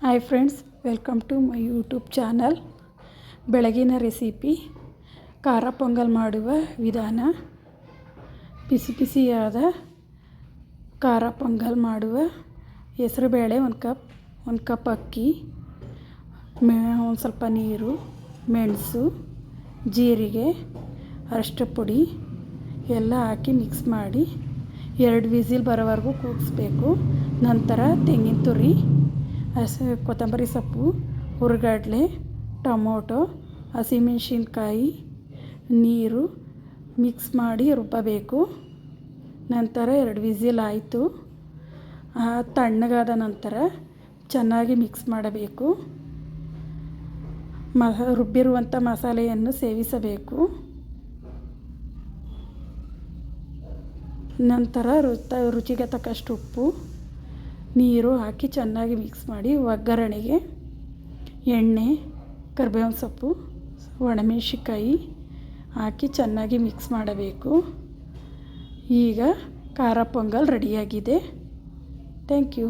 Hi friends welcome to my YouTube channel ಬೆಳಗಿನ recipe ಖಾರ ಪೊಂಗಲ್ ಮಾಡುವ ವಿಧಾನ. ಬಿಸಿ ಬಿಸಿಯಾದ ಖಾರ ಪೊಂಗಲ್ ಮಾಡುವ. ಹೆಸರುಬೇಳೆ ಒಂದು ಕಪ್ ಒಂದು ಕಪ್ ಅಕ್ಕಿ, ಮೆ, ಒಂದು ಸ್ವಲ್ಪ ನೀರು, ಮೆಣಸು, ಜೀರಿಗೆ ಅರಷ್ಟು ಪುಡಿ ಎಲ್ಲ ಹಾಕಿ ಮಿಕ್ಸ್ ಮಾಡಿ. ಎರಡು ವಿಸಿಲ್ ಬರೋವರೆಗೂ ಕೂಗಿಸ್ಬೇಕು ನಂತರ ತೆಂಗಿನ ತುರಿ. ಹಸಿ ಕೊತ್ತಂಬರಿ ಸೊಪ್ಪು ಹುರ್ಗಡ್ಲೆ ಟೊಮೊಟೊ ಹಸಿಮೆಣ್ಸಿನ್ಕಾಯಿ ನೀರು ಮಿಕ್ಸ್ ಮಾಡಿ ರುಬ್ಬಬೇಕು. ನಂತರ ಎರಡು ವಿಸಿಲ್ ಆಯಿತು. ತಣ್ಣಗಾದ ನಂತರ ಚೆನ್ನಾಗಿ ಮಿಕ್ಸ್ ಮಾಡಬೇಕು. ಮ ರುಬ್ಬಿರುವಂಥ ಮಸಾಲೆಯನ್ನು ಸೇವಿಸಬೇಕು. ನಂತರ ರುತ ರುಚಿಗೆ ತಕ್ಕಷ್ಟು ಉಪ್ಪು. ನೀರು ಹಾಕಿ ಚೆನ್ನಾಗಿ ಮಿಕ್ಸ್ ಮಾಡಿ ಒಗ್ಗರಣೆಗೆ ಎಣ್ಣೆ, ಕರ್ಬೇವಿನ ಸೊಪ್ಪು, ಒಣಮೆಣಸಿನ್ಕಾಯಿ ಹಾಕಿ ಚೆನ್ನಾಗಿ ಮಿಕ್ಸ್ ಮಾಡಬೇಕು. ಈಗ ಖಾರ ಪೊಂಗಲ್ ರೆಡಿಯಾಗಿದೆ ಥ್ಯಾಂಕ್ ಯು